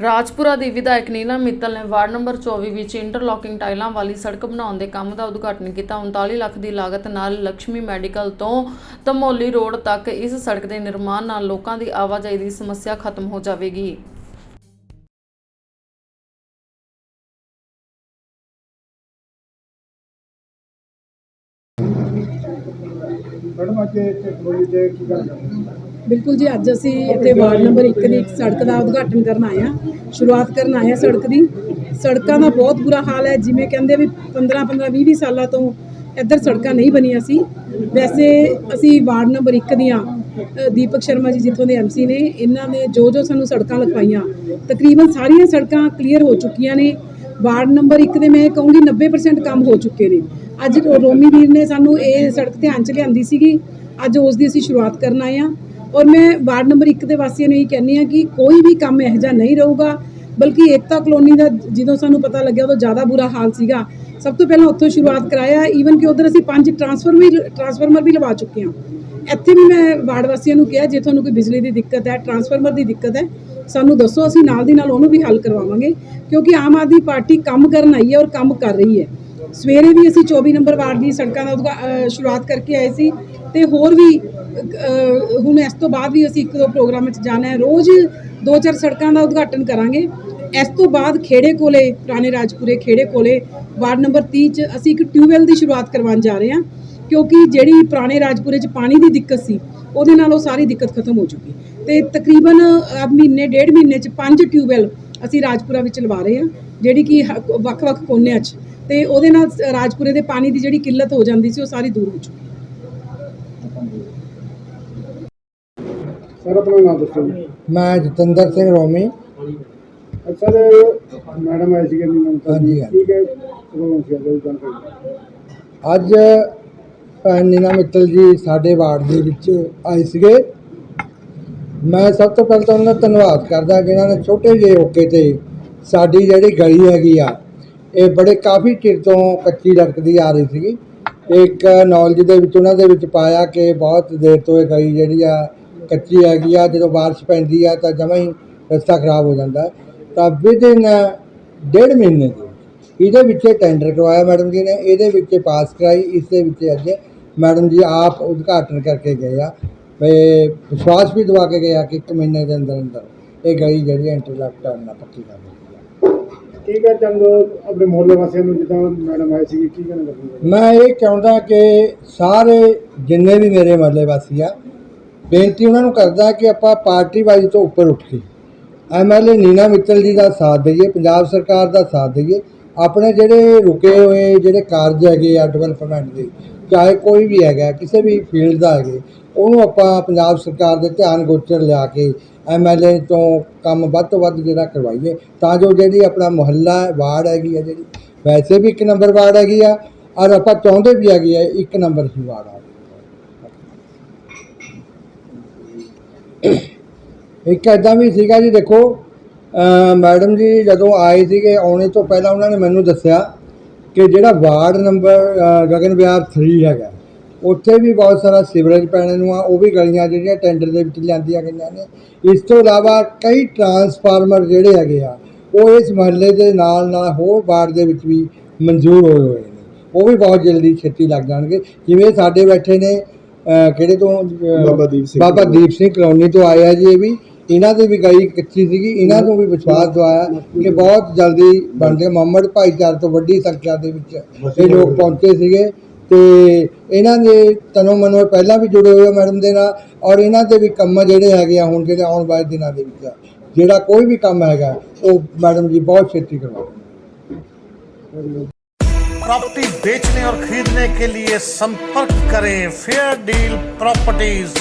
ਰਾਜਪੁਰਾ ਦੀ ਵਿਧਾਇਕ ਨੀਲਾ ਮਿੱਤਲ ਨੇ ward number 24 ਵਿੱਚ ਇੰਟਰਲੋਕਿੰਗ ਟਾਈਲਾਂ ਵਾਲੀ ਸੜਕ ਬਣਾਉਣ ਦੇ ਕੰਮ ਦਾ ਉਦਘਾਟਨ ਕੀਤਾ। 39 ਲੱਖ ਦੀ ਲਾਗਤ ਨਾਲ ਲక్ష్ਮੀ ਮੈਡੀਕਲ ਤੋਂ ਧਮੋਲੀ ਰੋਡ ਤੱਕ ਇਸ ਸੜਕ ਦੇ ਨਿਰਮਾਣ ਨਾਲ ਲੋਕਾਂ ਦੀ ਆਵਾਜਾਈ ਦੀ ਸਮੱਸਿਆ ਖਤਮ ਹੋ ਜਾਵੇਗੀ। ਮੈਡਮ, ਅੱਜ ਇੱਥੇ ਥੋੜੀ ਜਿਹੀ ਕੀ ਗੱਲ ਕਰਨੀ? ਬਿਲਕੁਲ ਜੀ, ਅੱਜ ਅਸੀਂ ਇੱਥੇ ਵਾਰਡ ਨੰਬਰ 1 ਦੀ ਇੱਕ ਸੜਕ ਦਾ ਉਦਘਾਟਨ ਕਰਨ ਆਏ ਹਾਂ, ਸ਼ੁਰੂਆਤ ਕਰਨ ਆਏ ਹਾਂ ਸੜਕ ਦੀ। ਸੜਕਾਂ ਦਾ ਬਹੁਤ ਬੁਰਾ ਹਾਲ ਹੈ, ਜਿਵੇਂ ਕਹਿੰਦੇ ਵੀ 15 15 20 20 ਸਾਲਾਂ ਤੋਂ ਇੱਧਰ ਸੜਕਾਂ ਨਹੀਂ ਬਣੀਆਂ ਸੀ। ਵੈਸੇ ਅਸੀਂ ਵਾਰਡ ਨੰਬਰ 1 ਦੀਆਂ ਦੀਪਕ ਸ਼ਰਮਾ ਜੀ ਜਿੱਥੋਂ ਦੇ ਐਮਸੀ ਨੇ, ਇਹਨਾਂ ਨੇ ਜੋ ਜੋ ਸਾਨੂੰ ਸੜਕਾਂ ਲਿਖਵਾਈਆਂ, ਤਕਰੀਬਨ ਸਾਰੀਆਂ ਸੜਕਾਂ ਕਲੀਅਰ ਹੋ ਚੁੱਕੀਆਂ ਨੇ। ਵਾਰਡ ਨੰਬਰ 1 ਦੇ ਮੈਂ ਕਹੂੰਗੀ 90% ਕੰਮ ਹੋ ਚੁੱਕੇ ਨੇ। ਅੱਜ ਰੋਮੀ ਵੀਰ ਨੇ ਸਾਨੂੰ ਇਹ ਸੜਕ ਧਿਆਨ ਚ ਲਿਆਂਦੀ ਸੀਗੀ। ਅੱਜ ਉਸ ਦੀ ਅਸੀਂ ਸ਼ੁਰੂਆਤ ਕਰਨ ਆਏ ਹਾਂ। ਔਰ ਮੈਂ ਵਾਰਡ ਨੰਬਰ 1 ਦੇ ਵਾਸੀਆਂ ਨੂੰ ਇਹ ਕਹਿੰਨੀ ਆ ਕਿ ਕੋਈ ਵੀ ਕੰਮ ਇਹੋ ਜਿਹਾ ਨਹੀਂ ਰਹੂਗਾ, ਬਲਕਿ ਏਕਤਾ ਕਲੋਨੀ ਦਾ ਜਦੋਂ ਸਾਨੂੰ ਪਤਾ ਲੱਗਿਆ ਉਦੋਂ ਜ਼ਿਆਦਾ ਬੁਰਾ ਹਾਲ ਸੀਗਾ। ਸਭ ਤੋਂ ਪਹਿਲਾਂ ਉੱਥੋਂ ਸ਼ੁਰੂਆਤ ਕਰਾਇਆ ਈਵਨ ਕਿ ਉਧਰ ਅਸੀਂ ਪੰਜ ਟਰਾਂਸਫਰ ਵੀ ਟਰਾਂਸਫਾਰਮਰ ਵੀ ਲਵਾ ਚੁੱਕੇ ਹਾਂ। ਇੱਥੇ ਵੀ ਮੈਂ ਵਾਰਡ ਵਾਸੀਆਂ ਨੂੰ ਕਿਹਾ, ਜੇ ਤੁਹਾਨੂੰ ਕੋਈ ਬਿਜਲੀ ਦੀ ਦਿੱਕਤ ਹੈ ਟਰਾਂਸਫਾਰਮਰ ਦੀ ਦਿੱਕਤ ਹੈ, ਸਾਨੂੰ ਦੱਸੋ, ਅਸੀਂ ਨਾਲ ਦੀ ਨਾਲ ਉਹਨੂੰ ਵੀ ਹੱਲ ਕਰਵਾਵਾਂਗੇ, ਕਿਉਂਕਿ ਆਮ ਆਦਮੀ ਪਾਰਟੀ ਕੰਮ ਕਰਨ ਆਈ ਹੈ ਔਰ ਕੰਮ ਕਰ ਰਹੀ ਹੈ। ਸਵੇਰੇ ਵੀ ਅਸੀਂ 24 ਨੰਬਰ ਵਾਰਡ ਦੀ ਸੜਕਾਂ ਦਾ ਉਦਘਾ- ਸ਼ੁਰੂਆਤ ਕਰਕੇ ਆਏ ਸੀ ਤੇ ਹੋਰ ਵੀ ਹੁਣ ਇਸ ਤੋਂ ਬਾਅਦ ਵੀ ਅਸੀਂ ਇੱਕ ਦੋ ਪ੍ਰੋਗਰਾਮ 'ਚ ਜਾਣਾ ਹੈ। ਰੋਜ਼ ਦੋ ਚਾਰ ਸੜਕਾਂ ਦਾ ਉਦਘਾਟਨ ਕਰਾਂਗੇ। ਇਸ ਤੋਂ ਬਾਅਦ ਖੇੜੇ ਕੋਲੇ, ਪੁਰਾਣੇ ਰਾਜਪੁਰੇ ਖੇੜੇ ਕੋਲੇ, ਵਾਰਡ ਨੰਬਰ 30 'ਚ ਅਸੀਂ ਇੱਕ ਟਿਊਬਵੈਲ ਦੀ ਸ਼ੁਰੂਆਤ ਕਰਵਾਉਣ ਜਾ ਰਹੇ ਹਾਂ, ਕਿਉਂਕਿ ਜਿਹੜੀ ਪੁਰਾਣੇ ਰਾਜਪੁਰੇ 'ਚ ਪਾਣੀ ਦੀ ਦਿੱਕਤ ਸੀ, ਉਹਦੇ ਨਾਲ ਉਹ ਸਾਰੀ ਦਿੱਕਤ ਖਤਮ ਹੋ ਚੁੱਕੀ। ਤੇ ਤਕਰੀਬਨ ਮਹੀਨੇ, ਡੇਢ ਮਹੀਨੇ 'ਚ ਪੰਜ ਟਿਊਬਵੈਲ ਅਸੀਂ ਰਾਜਪੁਰਾ ਵਿੱਚ ਲਵਾ ਰਹੇ ਹਾਂ ਜਿਹੜੀ ਕਿ ਵੱਖ-ਵੱਖ ਕੋਨਿਆਂ 'ਚ। ਤੇ ਉਹਦੇ ਨਾਲ ਰਾਜਪੁਰੇ ਦੇ ਪਾਣੀ ਦੀ ਜਿਹੜੀ ਕਿੱਲਤ ਹੋ ਜਾਂਦੀ ਸੀ ਉਹ ਸਾਰੀ ਦੂਰ ਹੋ ਚੁੱਕੀ ਸਰ ਆਪਣਾ ਨਾਮ ਦੱਸੋ ਜੀ। ਮੈਂ ਜਤਿੰਦਰ ਸਿੰਘ ਰੋਮੀ। ਅੱਛਾ ਮੈਡਮ ਆਈ ਸੀਗੇ ਮਿੱਤਲ ਹਾਂਜੀ। ਠੀਕ ਹੈ ਅੱਜ ਜਾਣਕਾਰੀ? ਅੱਜ ਭੈਣ ਨੀਨਾ ਮਿੱਤਲ ਜੀ ਸਾਡੇ ਵਾਰਡ ਦੇ ਵਿੱਚ ਆਏ ਸੀਗੇ। ਮੈਂ ਸਭ ਤੋਂ ਪਹਿਲਾਂ ਤਾਂ ਉਹਨਾਂ ਦਾ ਧੰਨਵਾਦ ਕਰਦਾ ਕਿ ਨੇ ਛੋਟੇ ਜਿਹੇ ਓਕੇ ਤੇ ਸਾਡੀ ਜਿਹੜੀ ਗਲੀ ਹੈਗੀ ਆ, ਇਹ ਬੜੇ ਕਾਫੀ ਚਿਰ ਤੋਂ ਕੱਚੀ ਲਟਕਦੀ ਆ ਰਹੀ ਸੀਗੀ। ਇੱਕ ਨੌਲੇਜ ਦੇ ਵਿੱਚ, ਉਹਨਾਂ ਦੇ ਵਿੱਚ ਪਾਇਆ ਕਿ ਬਹੁਤ ਦੇਰ ਤੋਂ ਇਹ ਗਲੀ ਜਿਹੜੀ ਆ ਕੱਚੀ ਹੈਗੀ ਆ, ਜਦੋਂ ਬਾਰਿਸ਼ ਪੈਂਦੀ ਆ ਤਾਂ ਜਮਾਂ ਹੀ ਰਸਤਾ ਖਰਾਬ ਹੋ ਜਾਂਦਾ। ਤਾਂ ਵਿਦਿਨ ਡੇਢ ਮਹੀਨੇ ਦੇ ਇਹਦੇ ਵਿੱਚ ਟੈਂਡਰ ਕਰਵਾਇਆ ਮੈਡਮ ਜੀ ਨੇ, ਇਹਦੇ ਵਿੱਚ ਪਾਸ ਕਰਾਈ, ਇਸ ਦੇ ਵਿੱਚ ਅੱਜ ਮੈਡਮ ਜੀ ਆਪ ਉਦਘਾਟਨ ਕਰਕੇ ਗਏ ਆ। ਵੀ ਵਿਸ਼ਵਾਸ ਵੀ ਦਵਾ ਕੇ ਗਏ ਆ ਕਿ ਇੱਕ ਮਹੀਨੇ ਦੇ ਅੰਦਰ ਅੰਦਰ ਇਹ ਗਲੀ ਜਿਹੜੀ ਇੰਟਰਲੌਕ ਕਰਨਾ ਪੱਕੀ ਕਰ ਦਿੱਤੀ ਠੀਕ ਹੈ ਚੰਦੋ ਆਪਣੇ ਮੁਹੱਲੇ ਵਾਸੀਆਂ ਨੂੰ ਜਿੱਦਾਂ ਮੈਡਮ ਆਈ ਸੀਗੀ ਕੀ ਕਹਿਣਾ ਚਾਹੁੰਦੇ ਮੈਂ ਇਹ ਚਾਹੁੰਦਾ ਕਿ ਸਾਰੇ ਜਿੰਨੇ ਵੀ ਮੇਰੇ ਮਹੱਲੇ ਵਾਸੀ ਆ ਬੇਨਤੀ ਉਹਨਾਂ ਨੂੰ ਕਰਦਾ ਕਿ ਆਪਾਂ ਪਾਰਟੀ ਵਾਈਜ਼ ਤੋਂ ਉੱਪਰ ਉੱਠ ਕੇ ਐਮਐਲਏ ਨੀਨਾ ਮਿੱਤਲ ਜੀ ਦਾ ਸਾਥ ਦਈਏ ਪੰਜਾਬ ਸਰਕਾਰ ਦਾ ਸਾਥ ਦਈਏ ਆਪਣੇ ਜਿਹੜੇ ਰੁਕੇ ਹੋਏ ਜਿਹੜੇ ਕਾਰਜ ਹੈਗੇ ਆ ਡਿਵੈਲਪਮੈਂਟ ਦੇ ਚਾਹੇ ਕੋਈ ਵੀ ਹੈਗਾ, ਕਿਸੇ ਵੀ ਫੀਲਡ ਦਾ ਹੈਗੇ, ਉਹਨੂੰ ਆਪਾਂ ਪੰਜਾਬ ਸਰਕਾਰ ਦੇ ਧਿਆਨ ਗੋਚਰ ਲਿਆ ਕੇ ਐਮਐਲਏ ਤੋਂ ਕੰਮ ਵੱਧ ਤੋਂ ਵੱਧ ਜਿਹੜਾ ਕਰਵਾਈਏ, ਤਾਂ ਜੋ ਜਿਹੜੀ ਆਪਣਾ ਮੁਹੱਲਾ ਵਾਰਡ ਹੈਗੀ ਆ ਜਿਹੜੀ, ਵੈਸੇ ਵੀ ਇੱਕ ਨੰਬਰ ਵਾਰਡ ਹੈਗੀ ਆ, ਔਰ ਆਪਾਂ ਚਾਹੁੰਦੇ ਵੀ ਹੈਗੇ ਆ ਇੱਕ ਨੰਬਰ ਹੀ ਵਾਰਡ ਆ। ਇੱਕ ਐਦਾਂ ਵੀ ਸੀਗਾ ਜੀ, ਦੇਖੋ ਮੈਡਮ ਜੀ ਜਦੋਂ ਆਏ ਸੀਗੇ, ਆਉਣੇ ਤੋਂ ਪਹਿਲਾਂ ਉਹਨਾਂ ਨੇ ਮੈਨੂੰ ਦੱਸਿਆ ਕਿ ਜਿਹੜਾ ਵਾਰਡ ਨੰਬਰ ਗਗਨ ਵਿਹਾਰ 3 ਹੈਗਾ ਉੱਥੇ ਵੀ ਬਹੁਤ ਸਾਰਾ ਸੀਵਰੇਜ ਪੈਣੇ ਨੂੰ ਆ ਉਹ ਵੀ ਗਲੀਆਂ ਜਿਹੜੀਆਂ ਟੈਂਡਰ ਦੇ ਵਿੱਚ ਲਿਆਂਦੀਆਂ ਗਈਆਂ ਨੇ। ਇਸ ਤੋਂ ਇਲਾਵਾ ਕਈ ਟਰਾਂਸਫਾਰਮਰ ਜਿਹੜੇ ਹੈਗੇ ਆ ਉਹ ਇਸ ਮਹੱਲੇ ਦੇ ਨਾਲ ਨਾਲ ਹੋਰ ਵਾਰਡ ਦੇ ਵਿੱਚ ਵੀ ਮਨਜ਼ੂਰ ਹੋਏ ਹੋਏ ਨੇ। ਉਹ ਵੀ ਬਹੁਤ ਜਲਦੀ ਛੇਤੀ ਲੱਗ ਜਾਣਗੇ। ਜਿਵੇਂ ਸਾਡੇ ਬੈਠੇ ਨੇ ਕਿਹੜੇ ਤੋਂ ਬਾਬਾ ਦੀਪ ਸਿੰਘ। ਬਾਬਾ ਦੀਪ ਸਿੰਘ ਕਲੋਨੀ ਤੋਂ ਆਏ ਆ ਜੀ ਇਹ ਵੀ। ਇਹਨਾਂ ਦੀ ਵੀ ਗਲੀ ਕੱਚੀ ਸੀਗੀ ਇਹਨਾਂ ਨੂੰ ਵੀ ਵਿਸ਼ਵਾਸ ਦਵਾਇਆ ਕਿ ਬਹੁਤ ਜਲਦੀ ਬਣ ਜਾਏ ਮੁਹੰਮਦ ਭਾਈਚਾਰੇ ਤੋਂ ਵੱਡੀ ਸੰਖਿਆ ਦੇ ਵਿੱਚ ਇਹ ਲੋਕ ਪਹੁੰਚੇ ਸੀਗੇ ਤੇ ਇਹਨਾਂ ਦੇ ਤਨੋਂ ਮਨੋਂ ਪਹਿਲਾਂ ਵੀ ਜੁੜੇ ਹੋਏ ਆ ਮੈਡਮ ਦੇ ਨਾਲ ਔਰ ਇਹਨਾਂ ਦੇ ਵੀ ਕੰਮ ਜਿਹੜੇ ਹੈਗੇ ਆ ਹੁਣ ਜਿਹੜੇ ਆਉਣ ਵਾਲੇ ਦਿਨਾਂ ਦੇ ਵਿੱਚ ਜਿਹੜਾ ਕੋਈ ਵੀ ਕੰਮ ਹੈਗਾ ਉਹ ਮੈਡਮ ਜੀ ਬਹੁਤ ਛੇਤੀ ਕਰਵਾਉਣਗੇ प्रॉपर्टी बेचने और खरीदने के लिए संपर्क करें फेयर डील प्रॉपर्टीज